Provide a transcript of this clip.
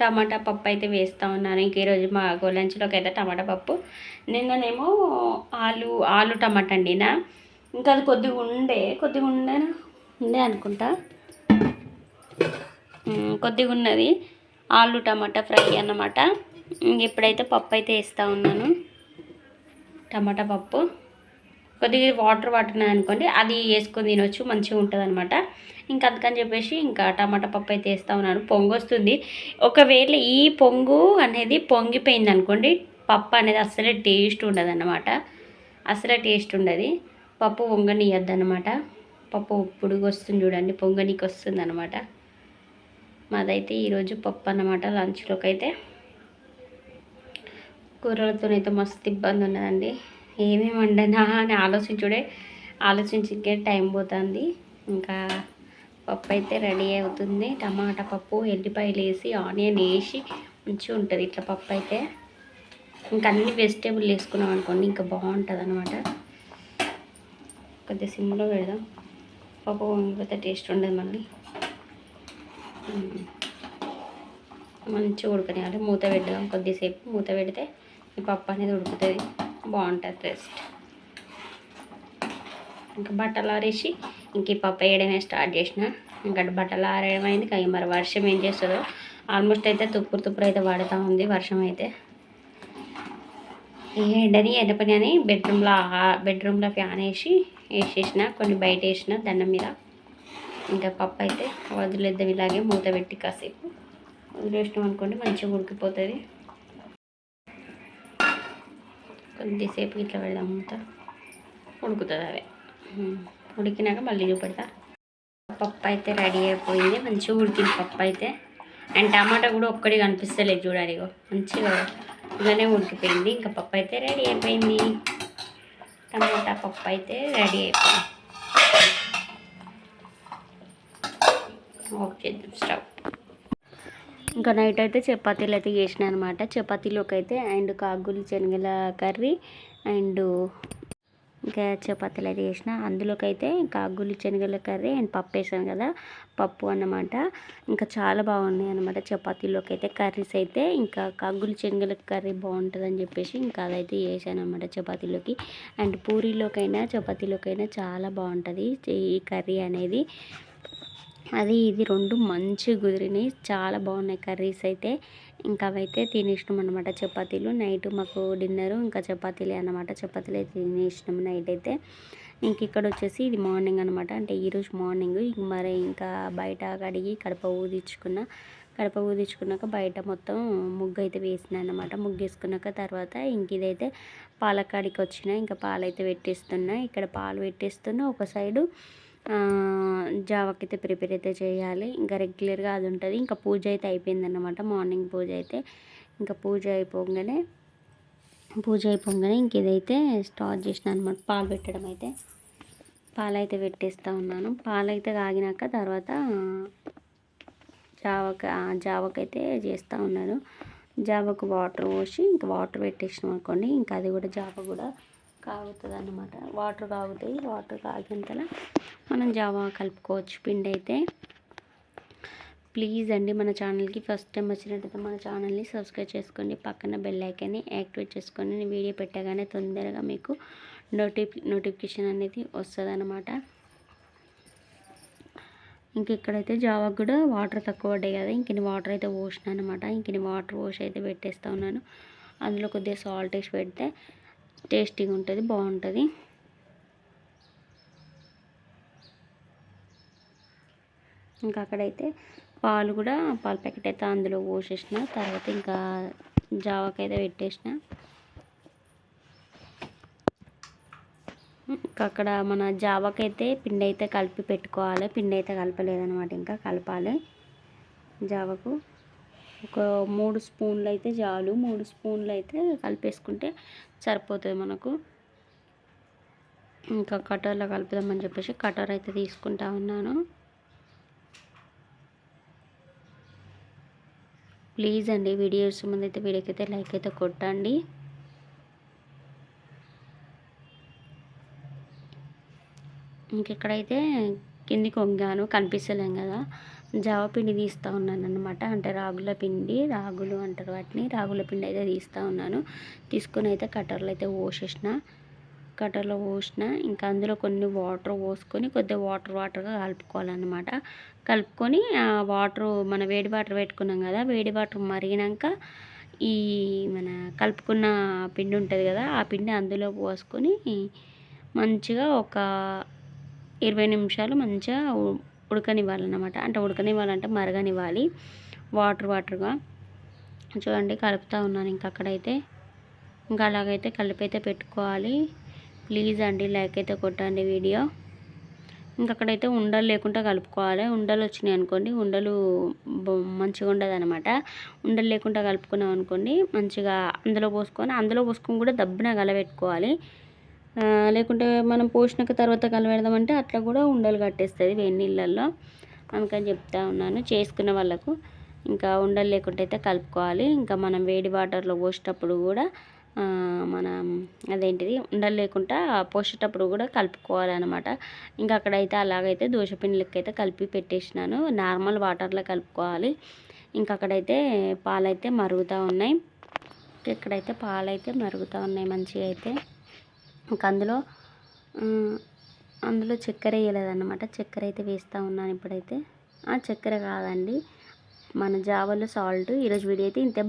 టమాటా పప్పు అయితే వేస్తూ ఉన్నాను. ఇంక ఈరోజు మా గోలంచులోకి అయితే టమాటా పప్పు. నిన్ననేమో ఆలు ఆలు టమాటా అండినా ఇంకా అది కొద్దిగా ఉండే కొద్దిగా ఉండే ఉండే అనుకుంటా. కొద్దిగా ఉన్నది. ఆలు టమాటా ఫ్రై అన్నమాట. ఇంక ఇప్పుడైతే పప్పు అయితే వేస్తూ ఉన్నాను. టమాటా పప్పు. కొద్దిగా వాటర్ వాటర్ అనుకోండి అది వేసుకొని తినొచ్చు మంచిగా ఉంటుంది అనమాట ఇంకా అందుకని చెప్పేసి ఇంకా టమాటా పప్పు అయితే వేస్తూ ఉన్నాను పొంగు వస్తుంది. ఒకవేళ ఈ పొంగు అనేది పొంగిపోయింది అనుకోండి పప్పు అనేది అస్సలే టేస్ట్ ఉండదు అనమాట అసలే టేస్ట్ ఉండదు. పప్పు పొంగనియద్దు అనమాట పప్పు ఉప్పుడుగా వస్తుంది చూడండి పొంగనీకి వస్తుంది అనమాట మాదైతే ఈరోజు పప్పు అన్నమాట లంచ్లోకి అయితే కూరలతోనైతే మస్తు ఇబ్బంది ఉన్నదండి. ఏమేమి వండనా అని ఆలోచించుడే ఆలోచించకే టైం పోతుంది. ఇంకా పప్పు అయితే రెడీ అవుతుంది. టమాటా పప్పు ఎల్లిపాయలు వేసి ఆనియన్ వేసి మంచిగా ఉంటుంది ఇట్లా పప్పు అయితే. ఇంకా అన్ని వెజిటేబుల్ వేసుకున్నాం అనుకోండి ఇంకా బాగుంటుంది అనమాట కొద్దిగా సిమ్లో పెడదాం. పప్పు వంగిపోతే టేస్ట్ ఉండదు మళ్ళీ మంచిగా ఉడకనివ్వాలి మూత పెడదాం కొద్దిసేపు. మూత పెడితే ఈ పప్పు అనేది ఉడుకుతుంది. బాగుంటుంది టేస్ట్. ఇంకా బట్టలు ఆరేసి ఇంక ఈ పప్పు వేయడమే స్టార్ట్ చేసిన. ఇంకా బట్టలు ఆరేయమైంది కానీ మరి వర్షం ఏం చేస్తుందో. ఆల్మోస్ట్ అయితే తుప్పురు తుప్పురు అయితే పడుతూ ఉంది వర్షం అయితే. ఎండని ఎండ పని అని బెడ్రూమ్లో బెడ్రూమ్లో ఫ్యాన్ వేసి వేసేసిన కొన్ని బయట వేసిన దండం మీద. ఇంకా పప్పు అయితే వదిలేద్దాం ఇలాగే మూత పెట్టి కాసేపు. వదిలేసినాం అనుకోండి మంచిగా ఉడికిపోతుంది. కొద్దిసేపు ఇట్లా పెడదాం మూత ఉడుకుతుంది అవే. ఉమ్, ఉడికినాక మళ్ళీ చూపెడతా. పప్పు అయితే రెడీ అయిపోయింది. మంచిగా ఉడికింది పప్పు అయితే. అండ్ టమాటా కూడా ఒక్కటి కనిపిస్తలేదు చూడాలి మంచిగా ఇలానే ఉడికిపోయింది. ఇంకా పప్పు అయితే రెడీ అయిపోయింది. టమాటా పప్పు అయితే రెడీ అయిపోయింది. Okay stove. ఇంకా నైట్ అయితే చపాతీలు అయితే చేసిన అనమాట చపాతీలోకి అయితే అండ్ కాగులు శనగల కర్రీ అండ్ ఇంకా చపాతీలు అయితే చేసిన. అందులోకైతే కాగులు శనగల కర్రీ అండ్ పప్పు వేసాను కదా. పప్పు అన్నమాట. ఇంకా చాలా బాగున్నాయి అనమాట చపాతీలోకి అయితే కర్రీస్ అయితే ఇంకా కాగులు శనగల కర్రీ బాగుంటుందని చెప్పేసి ఇంకా అదైతే చేశాను అనమాట చపాతీలోకి. అండ్ పూరీలోకైనా చపాతీలోకైనా చాలా బాగుంటుంది ఈ కర్రీ అనేది. అది ఇది రెండు మంచి కుదిరినాయి చాలా బాగున్నాయి కర్రీస్ అయితే. ఇంకా అవైతే తినేసినాం అనమాట చపాతీలు. నైట్ మాకు డిన్నరు ఇంకా చపాతీలే అనమాట చపాతీలు అయితే తినేసినాం నైట్ అయితే. ఇంక ఇక్కడ వచ్చేసి ఇది మార్నింగ్ అనమాట అంటే ఈరోజు మార్నింగ్ ఇంక మరి ఇంకా బయట కడిగి కడప ఊదించుకున్న కడప ఊదించుకున్నాక బయట మొత్తం ముగ్గు అయితే వేసిన అనమాట ముగ్గు వేసుకున్నాక తర్వాత ఇంక ఇదైతే పాలకాడికి వచ్చిన ఇంకా పాలైతే పెట్టేస్తున్నా. ఇక్కడ పాలు పెట్టేస్తున్నా ఒక సైడు జావకి అయితే ప్రిపేర్ అయితే చేయాలి. ఇంకా రెగ్యులర్గా అది ఉంటుంది. ఇంకా పూజ అయితే అయిపోయిందన్నమాట. మార్నింగ్ పూజ అయితే. ఇంకా పూజ అయిపోగానే పూజ అయిపోగానే ఇంక ఇదైతే స్టార్ట్ చేసిన అనమాట పాలు పెట్టడం అయితే. పాలు అయితే పెట్టేస్తూ ఉన్నాను. పాలు అయితే కాగినాక తర్వాత జావక జావకైతే చేస్తూ ఉన్నాను. జావకు వాటర్ పోసి ఇంకా వాటర్ పెట్టేసినాం అనుకోండి ఇంకా అది కూడా జావ కూడా కాగుతుంది అన్నమాట వాటర్ కాగుతాయి. వాటర్ కాగినంతలా మనం జావా కలుపుకోవచ్చు పిండి అయితే. ప్లీజ్ అండి మన ఛానల్కి ఫస్ట్ టైం వచ్చినట్టయితే మన ఛానల్ని సబ్స్క్రైబ్ చేసుకోండి. పక్కన బెల్ ఐకాన్ని యాక్టివేట్ చేసుకోండి. నేను వీడియో పెట్టగానే తొందరగా మీకు నోటిఫి నోటిఫికేషన్ అనేది వస్తుంది అనమాట ఇంక ఇక్కడైతే జావాకు కూడా వాటర్ తక్కువ పడ్డాయి కదా ఇంకని వాటర్ అయితే పోసిన అనమాట ఇంకని వాటర్ పోసి అయితే పెట్టేస్తూ ఉన్నాను. అందులో కొద్దిగా సాల్ట్ వేసి పెడితే టేస్టీగా ఉంటుంది బాగుంటుంది. ఇంకా అక్కడైతే పాలు కూడా పాల ప్యాకెట్ అయితే అందులో పోసేసిన. తర్వాత ఇంకా జావాకైతే పెట్టేసిన. ఇంకా అక్కడ మన జావాకైతే పిండి అయితే కలిపి పెట్టుకోవాలి. పిండి అయితే కలపలేదనమాట ఇంకా కలపాలి జావకు. ఒక మూడు స్పూన్లు అయితే చాలు. మూడు స్పూన్లు అయితే కలిపేసుకుంటే సరిపోతుంది మనకు. ఇంకా కటర్లో కలుపుదామని చెప్పేసి కటర్ అయితే తీసుకుంటా ఉన్నాను. ప్లీజ్ అండి వీడియోస్ ముందైతే వీడియోకి అయితే లైక్ అయితే కొట్టండి. ఇంకెక్కడైతే కిందికి వంగాను కనిపిస్తలేం కదా జావ పిండి తీస్తూ ఉన్నాను అనమాట అంటే రాగుల పిండి రాగులు అంటారు వాటిని. రాగుల పిండి అయితే తీస్తూ ఉన్నాను. తీసుకొని అయితే కట్టర్లు అయితే పోసేసిన. కట్టర్లో పోసిన ఇంకా అందులో కొన్ని వాటర్ పోసుకొని కొద్దిగా వాటర్ వాటర్గా కలుపుకోవాలన్నమాట. కలుపుకొని ఆ వాటర్ మన వేడి వాటర్ పెట్టుకున్నాం కదా వేడి వాటర్ మరిగినాక ఈ మన కలుపుకున్న పిండి ఉంటుంది కదా ఆ పిండి అందులో పోసుకొని మంచిగా ఒక ఇరవై నిమిషాలు మంచిగా ఉడకనివ్వాలన్నమాట. అంటే ఉడకనివ్వాలంటే మరగనివ్వాలి వాటర్ వాటర్గా. చూడండి కలుపుతూ ఉన్నాను ఇంకా అక్కడైతే ఇంకా అలాగైతే కలిపి అయితే పెట్టుకోవాలి. ప్లీజ్ అండి లైక్ అయితే కొట్టండి వీడియో. ఇంకక్కడైతే ఉండలు లేకుండా కలుపుకోవాలి. ఉండలు వచ్చినాయి అనుకోండి ఉండలు మంచిగా ఉండదు అనమాట ఉండలు లేకుండా కలుపుకున్నాం అనుకోండి మంచిగా అందులో పోసుకొని అందులో పోసుకొని కూడా దబ్బున కలబెట్టుకోవాలి లేకుంటే మనం పోసినాక తర్వాత కలబెడదామంటే అట్లా కూడా ఉండలు కట్టేస్తుంది వేడి నీళ్ళల్లో అందుకని చెప్తా ఉన్నాను చేసుకున్న వాళ్ళకు. ఇంకా ఉండలు లేకుంటే అయితే కలుపుకోవాలి. ఇంకా మనం వేడి వాటర్లో పోసేటప్పుడు కూడా మనం అదేంటిది ఉండలు లేకుండా పోసేటప్పుడు కూడా కలుపుకోవాలన్నమాట. ఇంకా అక్కడైతే అలాగైతే దోశపిండి అయితే కలిపి పెట్టేసినాను. నార్మల్ వాటర్లో కలుపుకోవాలి. ఇంకా అక్కడైతే పాలైతే మరుగుతూ ఉన్నాయి. ఇక్కడైతే పాలైతే మరుగుతూ ఉన్నాయి మంచిగా అయితే. ఇంకా అందులో అందులో చక్కెర వేయలేదన్నమాట. చక్కెర అయితే వేస్తూ ఉన్నాను ఇప్పుడైతే. చక్కెర కాదండి. మన జావలో సాల్ట్. ఈరోజు వీడియో అయితే ఇంతే.